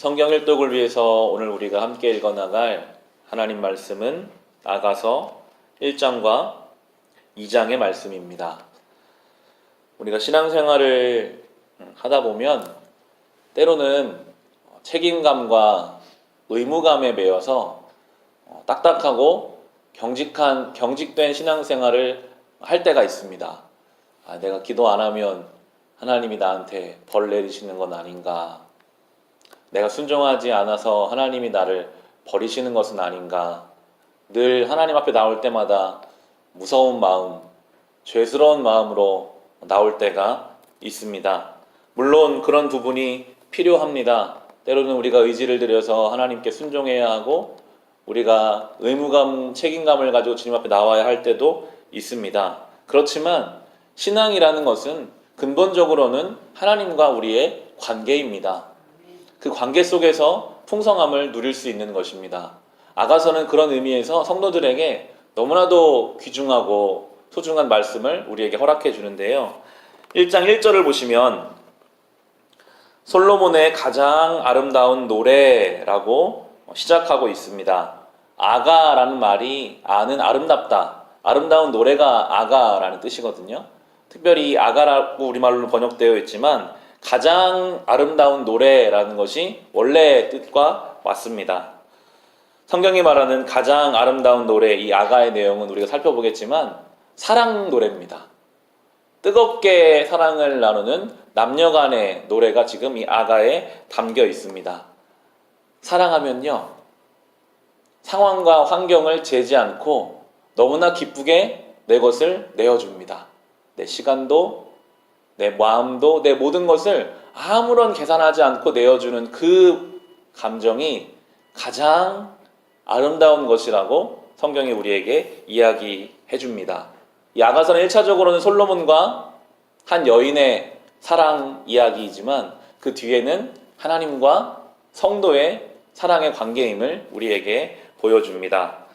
성경 일독을 위해서 오늘 우리가 함께 읽어 나갈 하나님 말씀은 나가서 1장과 2장의 말씀입니다. 우리가 신앙생활을 하다 보면 때로는 책임감과 의무감에 매여서 어, 딱딱하고 경직한 경직된 신앙생활을 할 때가 있습니다. 아, 내가 기도 안 하면 하나님이 나한테 벌 내리시는 건 아닌가? 내가 순종하지 않아서 하나님이 나를 버리시는 것은 아닌가? 늘 하나님 앞에 나올 때마다 무서운 마음, 죄스러운 마음으로 나올 때가 있습니다. 물론 그런 부분이 필요합니다. 때로는 우리가 의지를 들여서 하나님께 순종해야 하고 우리가 의무감, 책임감을 가지고 주님 앞에 나와야 할 때도 있습니다. 그렇지만 신앙이라는 것은 근본적으로는 하나님과 우리의 관계입니다. 그 관계 속에서 풍성함을 누릴 수 있는 것입니다. 아가서는 그런 의미에서 성도들에게 너무나도 귀중하고 소중한 말씀을 우리에게 허락해 주는데요. 1장 1절을 보시면 솔로몬의 가장 아름다운 노래라고 시작하고 있습니다. 아가라는 말이 아는 아름답다. 아름다운 노래가 아가라는 뜻이거든요. 특별히 아가라고 우리말로 번역되어 있지만 가장 아름다운 노래라는 것이 원래 뜻과 맞습니다. 성경이 말하는 가장 아름다운 노래, 이 아가의 내용은 우리가 살펴보겠지만 사랑 노래입니다. 뜨겁게 사랑을 나누는 남녀 간의 노래가 지금 이 아가에 담겨 있습니다. 사랑하면요, 상황과 환경을 재지 않고 너무나 기쁘게 내 것을 내어줍니다. 내 시간도, 내 마음도, 내 모든 것을 아무런 계산하지 않고 내어주는 그 감정이 가장 아름다운 것이라고 성경이 우리에게 이야기해 줍니다. 이 아가서는 1차적으로는 솔로몬과 한 여인의 사랑 이야기이지만 그 뒤에는 하나님과 성도의 사랑의 관계임을 우리에게 보여줍니다.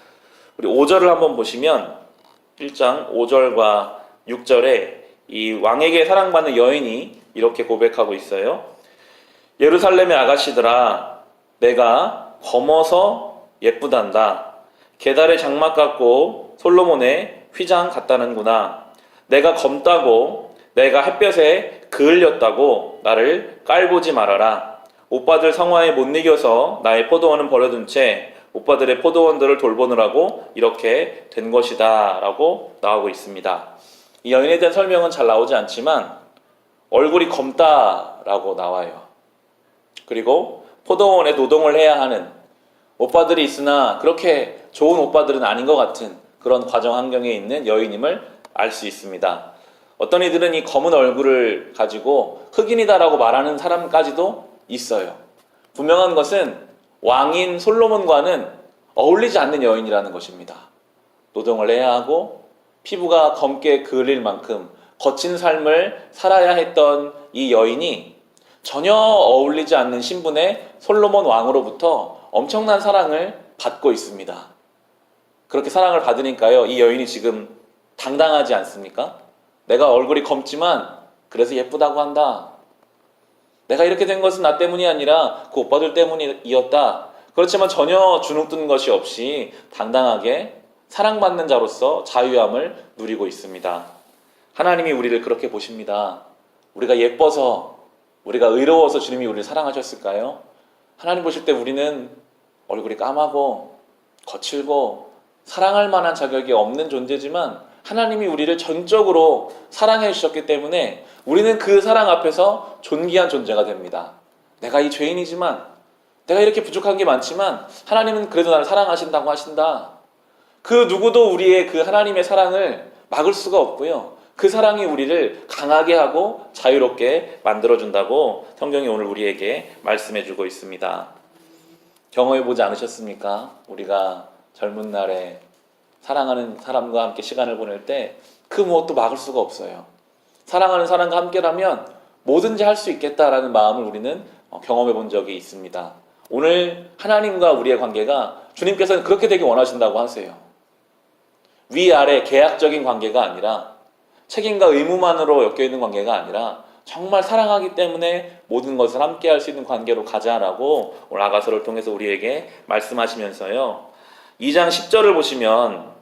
우리 5절을 한번 보시면 1장 5절과 6절에 이 왕에게 사랑받는 여인이 이렇게 고백하고 있어요. 예루살렘의 아가씨들아, 내가 검어서 예쁘단다. 계달의 장막 같고 솔로몬의 휘장 같다는구나. 내가 검다고 내가 햇볕에 그을렸다고 나를 깔보지 말아라. 오빠들 성화에 못 이겨서 나의 포도원은 버려둔 채 오빠들의 포도원들을 돌보느라고 이렇게 된 것이다. 라고 나오고 있습니다. 이 여인에 대한 설명은 잘 나오지 않지만 얼굴이 검다라고 나와요. 그리고 포도원에 노동을 해야 하는 오빠들이 있으나 그렇게 좋은 오빠들은 아닌 것 같은 그런 과정 환경에 있는 여인임을 알 수 있습니다. 어떤 이들은 이 검은 얼굴을 가지고 흑인이다라고 말하는 사람까지도 있어요. 분명한 것은 왕인 솔로몬과는 어울리지 않는 여인이라는 것입니다. 노동을 해야 하고 피부가 검게 그을릴 만큼 거친 삶을 살아야 했던 이 여인이 전혀 어울리지 않는 신분의 솔로몬 왕으로부터 엄청난 사랑을 받고 있습니다. 그렇게 사랑을 받으니까요, 이 여인이 지금 당당하지 않습니까? 내가 얼굴이 검지만 그래서 예쁘다고 한다. 내가 이렇게 된 것은 나 때문이 아니라 그 오빠들 때문이었다. 그렇지만 전혀 주눅든 것이 없이 당당하게 사랑받는 자로서 자유함을 누리고 있습니다. 하나님이 우리를 그렇게 보십니다. 우리가 예뻐서, 우리가 의로워서 주님이 우리를 사랑하셨을까요? 하나님 보실 때 우리는 얼굴이 까마고, 거칠고, 사랑할 만한 자격이 없는 존재지만 하나님이 우리를 전적으로 사랑해 주셨기 때문에 우리는 그 사랑 앞에서 존귀한 존재가 됩니다. 내가 이 죄인이지만, 내가 이렇게 부족한 게 많지만 하나님은 그래도 나를 사랑하신다고 하신다. 그 누구도 우리의 그 하나님의 사랑을 막을 수가 없고요. 그 사랑이 우리를 강하게 하고 자유롭게 만들어준다고 성경이 오늘 우리에게 말씀해주고 있습니다. 경험해보지 않으셨습니까? 우리가 젊은 날에 사랑하는 사람과 함께 시간을 보낼 때 그 무엇도 막을 수가 없어요. 사랑하는 사람과 함께라면 뭐든지 할 수 있겠다라는 마음을 우리는 경험해 본 적이 있습니다. 오늘 하나님과 우리의 관계가 주님께서는 그렇게 되기 원하신다고 하세요. 위아래 계약적인 관계가 아니라 책임과 의무만으로 엮여 있는 관계가 아니라 정말 사랑하기 때문에 모든 것을 함께 할 수 있는 관계로 가자라고 오늘 아가서를 통해서 우리에게 말씀하시면서요. 2장 10절을 보시면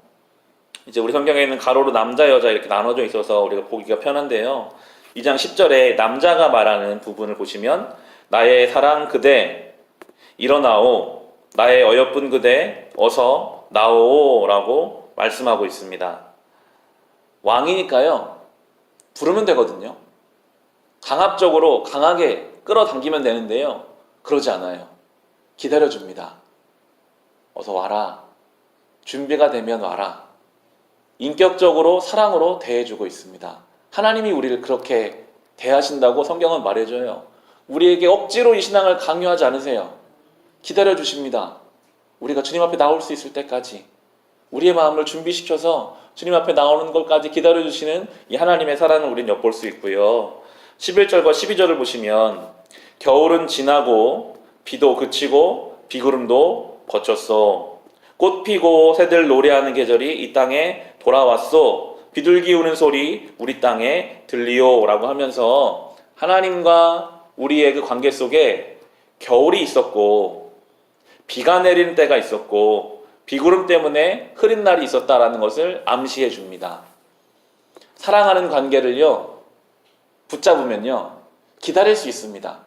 이제 우리 성경에는 가로로 남자 여자 이렇게 나눠져 있어서 우리가 보기가 편한데요. 2장 10절에 남자가 말하는 부분을 보시면 나의 사랑 그대 일어나오 나의 어여쁜 그대 어서 나오라고 말씀하고 있습니다. 왕이니까요. 부르면 되거든요. 강압적으로 강하게 끌어당기면 되는데요. 그러지 않아요. 기다려줍니다. 어서 와라. 준비가 되면 와라. 인격적으로 사랑으로 대해주고 있습니다. 하나님이 우리를 그렇게 대하신다고 성경은 말해줘요. 우리에게 억지로 이 신앙을 강요하지 않으세요. 기다려주십니다. 우리가 주님 앞에 나올 수 있을 때까지 우리의 마음을 준비시켜서 주님 앞에 나오는 것까지 기다려주시는 이 하나님의 사랑을 우리는 엿볼 수 있고요. 11절과 12절을 보시면 겨울은 지나고 비도 그치고 비구름도 거쳤어. 꽃 피고 새들 노래하는 계절이 이 땅에 돌아왔소. 비둘기 우는 소리 우리 땅에 들리오라고 하면서 하나님과 우리의 그 관계 속에 겨울이 있었고 비가 내리는 때가 있었고 비구름 때문에 흐린 날이 있었다라는 것을 암시해 줍니다. 사랑하는 관계를요 붙잡으면요 기다릴 수 있습니다.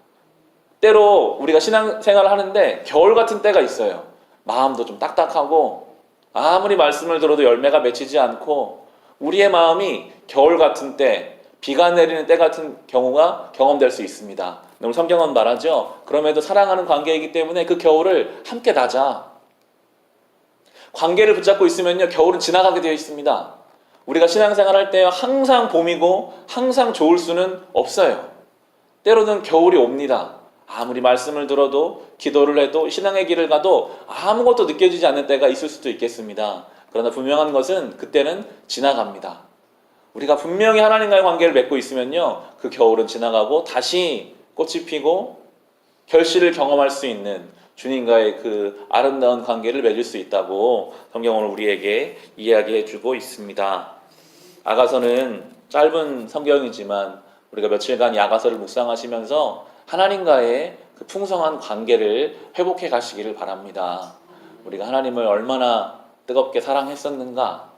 때로 우리가 신앙생활을 하는데 겨울 같은 때가 있어요. 마음도 좀 딱딱하고 아무리 말씀을 들어도 열매가 맺히지 않고 우리의 마음이 겨울 같은 때, 비가 내리는 때 같은 경우가 경험될 수 있습니다. 오늘 성경은 말하죠. 그럼에도 사랑하는 관계이기 때문에 그 겨울을 함께 나자. 관계를 붙잡고 있으면요, 겨울은 지나가게 되어 있습니다. 우리가 신앙생활 할 때 항상 봄이고 항상 좋을 수는 없어요. 때로는 겨울이 옵니다. 아무리 말씀을 들어도 기도를 해도 신앙의 길을 가도 아무것도 느껴지지 않는 때가 있을 수도 있겠습니다. 그러나 분명한 것은 그때는 지나갑니다. 우리가 분명히 하나님과의 관계를 맺고 있으면요. 그 겨울은 지나가고 다시 꽃이 피고 결실을 경험할 수 있는 주님과의 그 아름다운 관계를 맺을 수 있다고 성경은 우리에게 이야기해 주고 있습니다. 아가서는 짧은 성경이지만 우리가 며칠간 이 아가서를 묵상하시면서 하나님과의 그 풍성한 관계를 회복해 가시기를 바랍니다. 우리가 하나님을 얼마나 뜨겁게 사랑했었는가?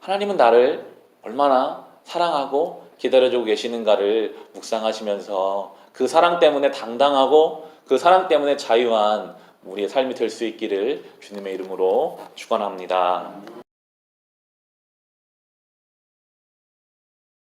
하나님은 나를 얼마나 사랑하고 기다려주고 계시는가를 묵상하시면서 그 사랑 때문에 당당하고 그 사랑 때문에 자유한 우리의 삶이 될 수 있기를 주님의 이름으로 축원합니다.